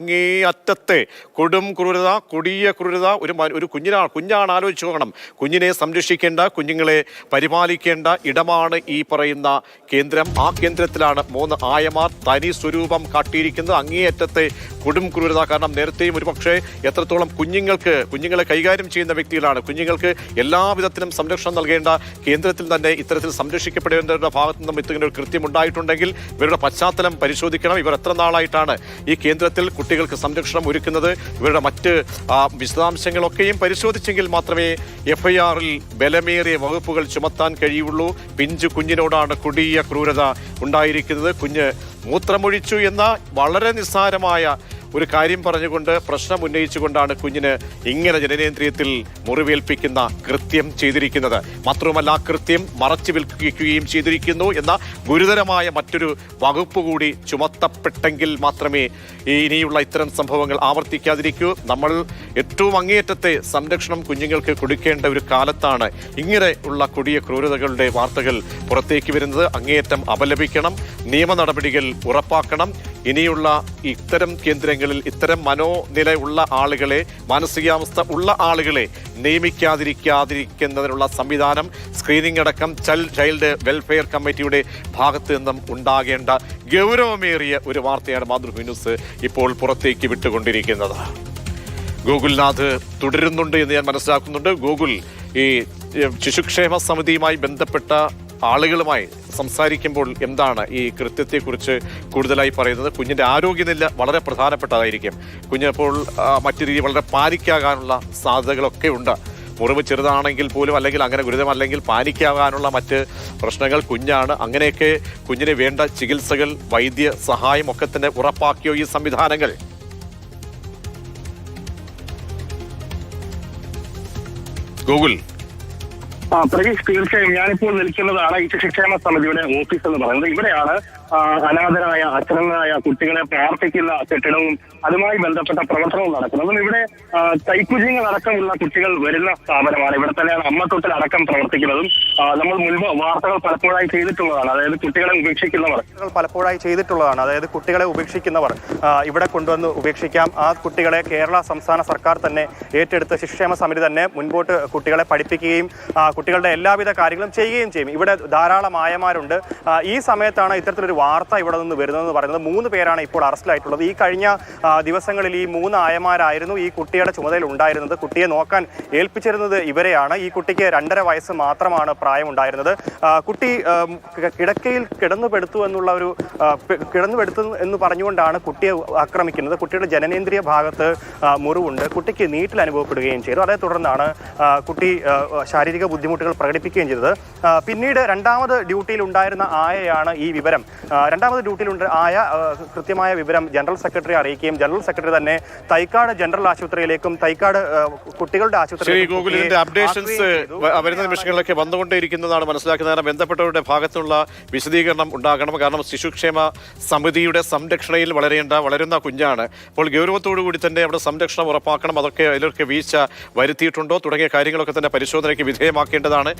അങ്ങേ അറ്റത്തെ കൊടും ക്രൂരത കൊടിയ ക്രൂരത ഒരു ഒരു കുഞ്ഞിനാ കുഞ്ഞാണ് ആലോചിച്ച് നോക്കണം. കുഞ്ഞിനെ സംരക്ഷിക്കേണ്ട കുഞ്ഞുങ്ങളെ പരിപാലിക്കേണ്ട ഇടമാണ് ഈ പറയുന്ന കേന്ദ്രം. ആ കേന്ദ്രത്തിലാണ് മൂന്ന് ആയമാർ തനി സ്വരൂപം കാട്ടിയിരിക്കുന്നത്. അങ്ങേയറ്റത്തെ കൊടും ക്രൂരത കാരണം നേരത്തെയും ഒരു പക്ഷേ എത്രത്തോളം കുഞ്ഞുങ്ങൾക്ക് കുഞ്ഞുങ്ങളെ കൈകാര്യം ചെയ്യുന്ന വ്യക്തികളാണ്. കുഞ്ഞുങ്ങൾക്ക് എല്ലാവിധത്തിലും സംരക്ഷണം നൽകേണ്ട കേന്ദ്രത്തിൽ തന്നെ ഇത്തരത്തിൽ സംരക്ഷിക്കപ്പെടേണ്ടവരുടെ ഭാഗത്തു നിന്നും ഇത്തരം ഒരു കൃത്യം ഉണ്ടായിട്ടുണ്ടെങ്കിൽ ഇവരുടെ പശ്ചാത്തലം പരിശോധിക്കണം. ഇവർ എത്ര നാളായിട്ടാണ് ഈ കേന്ദ്രത്തിൽ കുട്ടികൾക്ക് സംരക്ഷണം ഒരുക്കുന്നത്? ഇവരുടെ മറ്റ് വിശദാംശങ്ങളൊക്കെയും പരിശോധിച്ചെങ്കിൽ മാത്രമേ എഫ്ഐആറിൽ ബലമേറിയ വകുപ്പുകൾ ചുമത്താൻ കഴിയുള്ളൂ. പിഞ്ചു കുഞ്ഞിനോടാണ് കൊടിയ ക്രൂരത ഉണ്ടായിരിക്കുന്നത്. കുഞ്ഞ് മൂത്രമൊഴിച്ചു എന്ന വളരെ നിസ്സാരമായ ഒരു കാര്യം പറഞ്ഞുകൊണ്ട് പ്രശ്നം ഉന്നയിച്ചുകൊണ്ടാണ് കുഞ്ഞിന് ഇങ്ങനെ ജനനേന്ദ്രിയത്തിൽ മുറിവേൽപ്പിക്കുന്ന കൃത്യം ചെയ്തിരിക്കുന്നത്. മാത്രവുമല്ല കൃത്യം മറച്ചു വിൽക്കുകയും ചെയ്തിരിക്കുന്നു എന്ന ഗുരുതരമായ മറ്റൊരു വകുപ്പ് കൂടി ചുമത്തപ്പെട്ടെങ്കിൽ മാത്രമേ ഇനിയുള്ള ഇത്തരം സംഭവങ്ങൾ ആവർത്തിക്കാതിരിക്കൂ. നമ്മൾ ഏറ്റവും അങ്ങേയറ്റത്തെ സംരക്ഷണം കുഞ്ഞുങ്ങൾക്ക് കൊടുക്കേണ്ട ഒരു കാലത്താണ് ഇങ്ങനെയുള്ള കൊടിയ ക്രൂരതകളുടെ വാർത്തകൾ പുറത്തേക്ക് വരുന്നത്. അങ്ങേയറ്റം അപലപിക്കണം നിയമ നടപടികൾ ഉറപ്പാക്കണം. ഇനിയുള്ള ഇത്തരം കേന്ദ്രങ്ങളിൽ ഇത്തരം മനോനില ഉള്ള ആളുകളെ മാനസികാവസ്ഥ ഉള്ള ആളുകളെ നിയമിക്കാതിരിക്കാതിരിക്കുന്നതിനുള്ള സംവിധാനം സ്ക്രീനിംഗ് അടക്കം ചൈൽ ചൈൽഡ് വെൽഫെയർ കമ്മിറ്റിയുടെ ഭാഗത്തു നിന്നും ഉണ്ടാകേണ്ട ഗൗരവമേറിയ ഒരു വാർത്തയാണ് മാതൃഭൂമി ന്യൂസ് ഇപ്പോൾ പുറത്തേക്ക് വിട്ടുകൊണ്ടിരിക്കുന്നത്. ഗൂഗിൾനാഥ് തുടരുന്നുണ്ട് എന്ന് ഞാൻ മനസ്സിലാക്കുന്നുണ്ട്. ഗൂഗിൾ ഈ ശിശുക്ഷേമ സമിതിയുമായി ബന്ധപ്പെട്ട ആളുകളുമായി സംസാരിക്കുമ്പോൾ എന്താണ് ഈ കൃത്യത്തെക്കുറിച്ച് കൂടുതലായി പറയുന്നത്? കുഞ്ഞിന്റെ ആരോഗ്യനില വളരെ പ്രധാനപ്പെട്ടതായിരിക്കും. കുഞ്ഞപ്പോൾ മറ്റു രീതി വളരെ പാനിക്കാകാനുള്ള സാധ്യതകളൊക്കെ ഉണ്ട്. മുറിവ് ചെറുതാണെങ്കിൽ പോലും അല്ലെങ്കിൽ അങ്ങനെ ഗുരുതരമല്ലെങ്കിൽ പാനിക്കാകാനുള്ള മറ്റ് പ്രശ്നങ്ങൾ കുഞ്ഞാണ്. അങ്ങനെയൊക്കെ കുഞ്ഞിന് വേണ്ട ചികിത്സകൾ വൈദ്യ സഹായം ഒക്കെ തന്നെ ഉറപ്പാക്കിയോ ഈ സംവിധാനങ്ങൾ? ഗൂഗിൾ ആ പ്രതീഷ് തീർച്ചയായും ഞാനിപ്പോൾ നിൽക്കുന്നതാണ് ഈ ശിക്ഷേമ സമിതിയുടെ ഓഫീസ് എന്ന് പറയുന്നത്. ഇവിടെയാണ് അനാഥരായ അച്ഛനായ കുട്ടികളെ പ്രാർത്ഥിക്കുന്ന കെട്ടിടവും അതുമായി ബന്ധപ്പെട്ട പ്രവർത്തനവും നടക്കുന്നത്. ഇവിടെ കൈക്കുഞ്ഞുങ്ങൾ അടക്കമുള്ള കുട്ടികൾ വരുന്ന സ്ഥാപനമാണ്. ഇവിടെ തന്നെയാണ് അമ്മത്തൊട്ടിൽ അടക്കം പ്രവർത്തിക്കുന്നതും നമ്മൾ മുൻപ് വാർത്തകൾ പലപ്പോഴായി ചെയ്തിട്ടുള്ളതാണ്. അതായത് കുട്ടികളെ ഉപേക്ഷിക്കുന്നവർ. പലപ്പോഴായി ചെയ്തിട്ടുള്ളതാണ്. അതായത് കുട്ടികളെ ഉപേക്ഷിക്കുന്നവർ. ഇവിടെ കൊണ്ടുവന്ന് ഉപേക്ഷിക്കാം. ആ കുട്ടികളെ കേരള സംസ്ഥാന സർക്കാർ തന്നെ ഏറ്റെടുത്ത് ശിക്ഷേമ സമിതി തന്നെ മുൻപോട്ട് കുട്ടികളെ പഠിപ്പിക്കുകയും കുട്ടികളുടെ എല്ലാവിധ കാര്യങ്ങളും ചെയ്യുകയും ചെയ്യും. ഇവിടെ ധാരാളം ആയമാരുണ്ട്. ഈ സമയത്താണ് ഇത്തരത്തിലൊരു വാർത്ത ഇവിടെ നിന്ന് വരുന്നതെന്ന് പറയുന്നത്. മൂന്ന് പേരാണ് ഇപ്പോൾ അറസ്റ്റിലായിട്ടുള്ളത്. ഈ കഴിഞ്ഞ ദിവസങ്ങളിൽ ഈ മൂന്ന് ആയമാരായിരുന്നു ഈ കുട്ടിയുടെ ചുമതല ഉണ്ടായിരുന്നത്. കുട്ടിയെ നോക്കാൻ ഏൽപ്പിച്ചിരുന്നത് ഇവരെയാണ്. ഈ കുട്ടിക്ക് രണ്ടര വയസ്സ് മാത്രമാണ് പ്രായമുണ്ടായിരുന്നത്. കുട്ടി കിടക്കയിൽ കിടന്നുപെടുത്തു എന്നുള്ള ഒരു കിടന്നുപെടുത്തു എന്ന് പറഞ്ഞുകൊണ്ടാണ് കുട്ടിയെ ആക്രമിക്കുന്നത്. കുട്ടിയുടെ ജനനേന്ദ്രിയ ഭാഗത്ത് മുറിവുണ്ട്. കുട്ടിക്ക് നീറ്റിൽ അനുഭവപ്പെടുകയും ചെയ്തു. അതേ തുടർന്നാണ് കുട്ടി ശാരീരിക ശാരീരിക ബുദ്ധിമുട്ടുകൾ പ്രകടിപ്പിക്കുകയും ചെയ്തത്. പിന്നീട് രണ്ടാമത് ഡ്യൂട്ടിയിൽ ഉണ്ടായിരുന്ന ആയയാണ് ഈ വിവരം. രണ്ടാമത് ഡ്യൂട്ടിയിൽ ഉണ്ട് ആയ കൃത്യമായ വിവരം ജനറൽ സെക്രട്ടറി അറിയിക്കുകയും ജനറൽ സെക്രട്ടറി തന്നെ തൈക്കാട് ജനറൽ ആശുപത്രിയിലേക്കും തൈക്കാട് കുട്ടികളുടെ ആശുപത്രിയിലേക്കും അപ്ഡേഷൻസ് വരുന്ന നിമിഷങ്ങളിലൊക്കെ വന്നുകൊണ്ടേയിരിക്കുന്നതാണ് മനസ്സിലാക്കുന്നത്. കാരണം ബന്ധപ്പെട്ടവരുടെ ഭാഗത്തുള്ള വിശദീകരണം ഉണ്ടാകണം. കാരണം ശിശുക്ഷേമ സമിതിയുടെ സംരക്ഷണയിൽ വളരേണ്ട വളരുന്ന കുഞ്ഞാണ്. അപ്പോൾ ഗൗരവത്തോടു കൂടി തന്നെ അവിടെ സംരക്ഷണം ഉറപ്പാക്കണം. അതൊക്കെ അതിലൊക്കെ വീഴ്ച വരുത്തിയിട്ടുണ്ടോ? തുടങ്ങിയ കാര്യങ്ങളൊക്കെ തന്നെ പരിശോധനയ്ക്ക് വിധേയമാക്കേണ്ടതാണ്.